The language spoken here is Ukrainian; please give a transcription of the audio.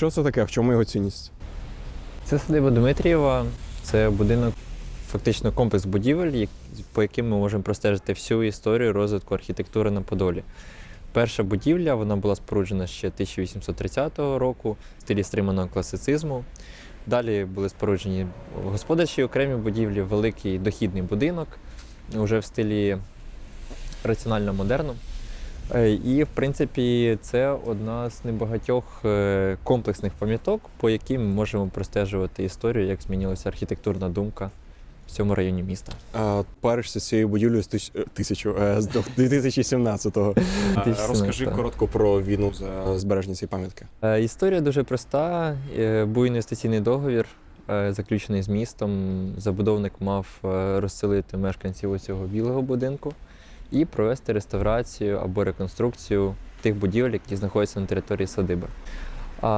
Що це таке? В чому його цінність? Це садиба Дмитрієва, це будинок, фактично комплекс будівель, по яким ми можемо простежити всю історію розвитку архітектури на Подолі. Перша будівля вона була споруджена ще 1830 року в стилі стриманого класицизму. Далі були споруджені господарчі окремі будівлі, великий дохідний будинок вже в стилі раціонально модерну. Е, І, в принципі, це одна з небагатьох е, комплексних пам'яток, по яким ми можемо простежувати історію, як змінилася архітектурна думка в цьому районі міста. А, паришся з цією будівлею з тисяч, е, тисячу, з 2017-го. А, 2017-го. Розкажи коротко про війну за збереження цієї пам'ятки. Історія дуже проста. Був інвестиційний договір, заключений з містом. Забудовник мав розселити мешканців цього білого будинку і провести реставрацію або реконструкцію тих будівель, які знаходяться на території садиби.